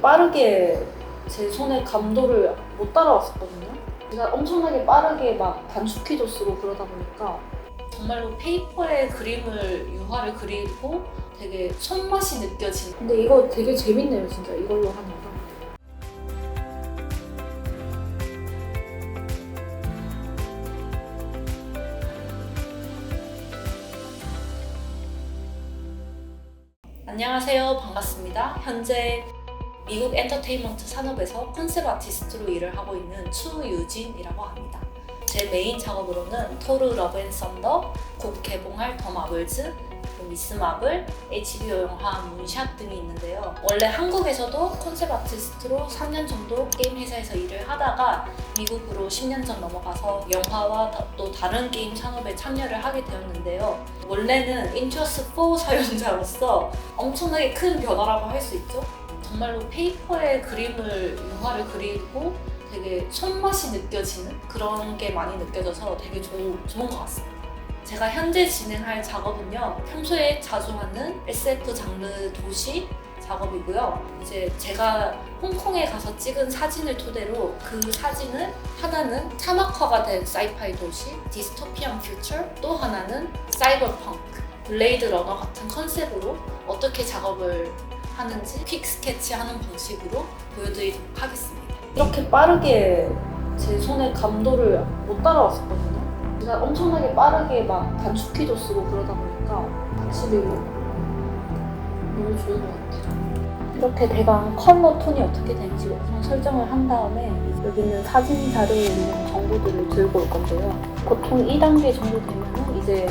빠르게 제 손에 감도를 못 따라왔었거든요. 제가 엄청나게 빠르게 막 단축키도 쓰고 그러다 보니까 정말로 페이퍼에 그림을 유화를 그리고 되게 손맛이 느껴지는. 근데 이거 되게 재밌네요, 진짜 이걸로 하는 거. 안녕하세요. 반갑습니다. 현재 미국 엔터테인먼트 산업에서 컨셉 아티스트로 일을 하고 있는 추유진이라고 합니다. 제 메인 작업으로는 토르 러브 앤 썬더, 곧 개봉할 더 마블즈, 미스 마블, HBO 영화 문샷 등이 있는데요. 원래 한국에서도 컨셉 아티스트로 3년 정도 게임 회사에서 일을 하다가 미국으로 10년 전 넘어가서 영화와 다- 또 다른 게임 산업에 참여를 하게 되었는데요. 원래는 인처스4 사용자로서 엄청나게 큰 변화라고 할 수 있죠. 정말로 페이퍼에 그림을 유화를 그리고 되게 손맛이 느껴지는 그런 게 많이 느껴져서 되게 좋은, 좋은 것 같습니다. 제가 현재 진행할 작업은요, 평소에 자주 하는 SF 장르 도시 작업이고요. 이제 제가 홍콩에 가서 찍은 사진을 토대로 그 사진을 하나는 사막화가 된 사이파이 도시, 디스토피안 퓨처, 또 하나는 사이버펑크, 블레이드 러너 같은 컨셉으로 어떻게 작업을 하는지 퀵 스케치 하는 방식으로 보여드리도록 하겠습니다. 이렇게 빠르게 제 손에 감도를 못 따라왔었거든요. 제가 엄청나게 빠르게 막 단축키도 쓰고 그러다 보니까 확실히 너무 좋은 것 같아요. 이렇게 대강 컬러 톤이 어떻게 되는지 우선 설정을 한 다음에 여기 있는 사진 자료에 있는 정보들을 들고 올 건데요. 보통 2단계 정도 되면 이제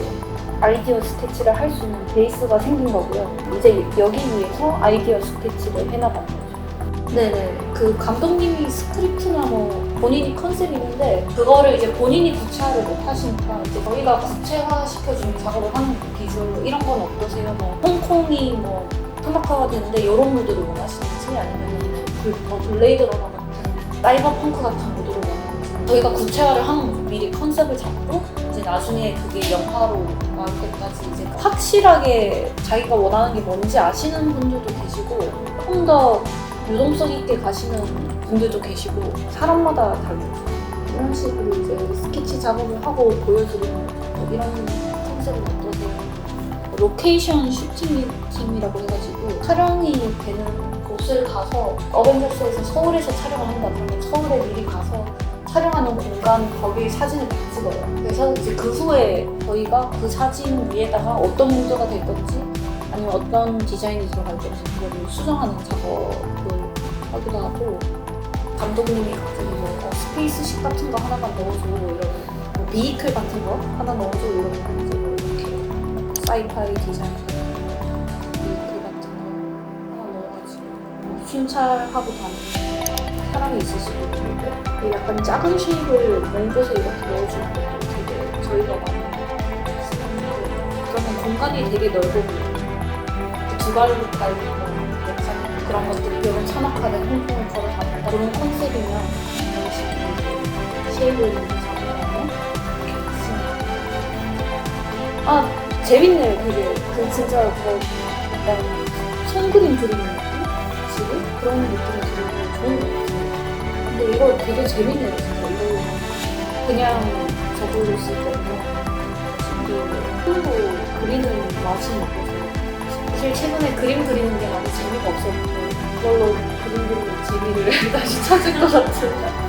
아이디어 스케치를 할 수 있는 베이스가 생긴 거고요. 이제 여기 위해서 아이디어 스케치를 해나가는 거죠. 네네. 그 감독님이 스크립트나 뭐 본인이 컨셉이 있는데 그거를 이제 본인이 구체화를 못 하시니까 이제 저희가 구체화 시켜주는 작업을 하는 기술 이런 건 어떠세요? 뭐 홍콩이 뭐 사막화가 되는데 이런 모드를 원하시는지 아니면 그, 뭐 블레이드 러너 같은 사이버 펑크 같은 모드를 원하는지 저희가 구체화를 하는 거죠. 미리 컨셉을 잡고 나중에 그게 영화로 나올 때까지 이제 확실하게 자기가 원하는 게 뭔지 아시는 분들도 계시고 조금 더 유동성 있게 가시는 분들도 계시고 사람마다 다르죠. 이런 식으로 이제 스케치 작업을 하고 보여드리는 뭐 이런 컨셉은 어떠세요? 로케이션 슈팅 팀이라고 해가지고 촬영이 되는 곳을 가서 어벤져스에서 서울에서 촬영을 한다 그러면 서울에 미리 가서 공간 거기 사진을 다 찍어요. 그래서 이제 그 후에 저희가 그 사진 위에다가 어떤 문제가 될 건지 아니면 어떤 디자인이 들어갈 건지 그거를 수정하는 작업을 하기도 하고 감독님이 갑자기 뭐 어, 스페이스식 같은 거 하나만 넣어줘 이러고 뭐 비이클 같은 거 하나 넣어줘 이러고 이제 뭐 이렇게 사이파이 디자인 비이클 같은 거 하나 넣어가지고 뭐 순찰하고 다니는 사람이 있을 수도 그 약간 작은 쉐입을 먼 곳에 이렇게 넣어주는 것도 되게 저희가 많이 그러면 공간이 되게 넓어 보여요 두 발로 달리고 약간 그런 것들이 여름 산악화된 홍콩을 걸어 다닌다 그런 컨셉이면 이런 식으로 쉐입을 잡으면 아 재밌네요 되게. 그 진짜 뭐 약간 손그림 그리는 느낌? 지금? 그런 느낌이 들고 좋은 것 같아요 근데 이거 되게 재밌네요 진짜 이거 그냥 저걸로 쓸 거면 지금 풀고 그리는 맛이 느껴져요. 사실 최근에 그림 그리는 게 많이 재미가 없었고 그걸로 그림 그리는 재미를 다시 찾을 것 같은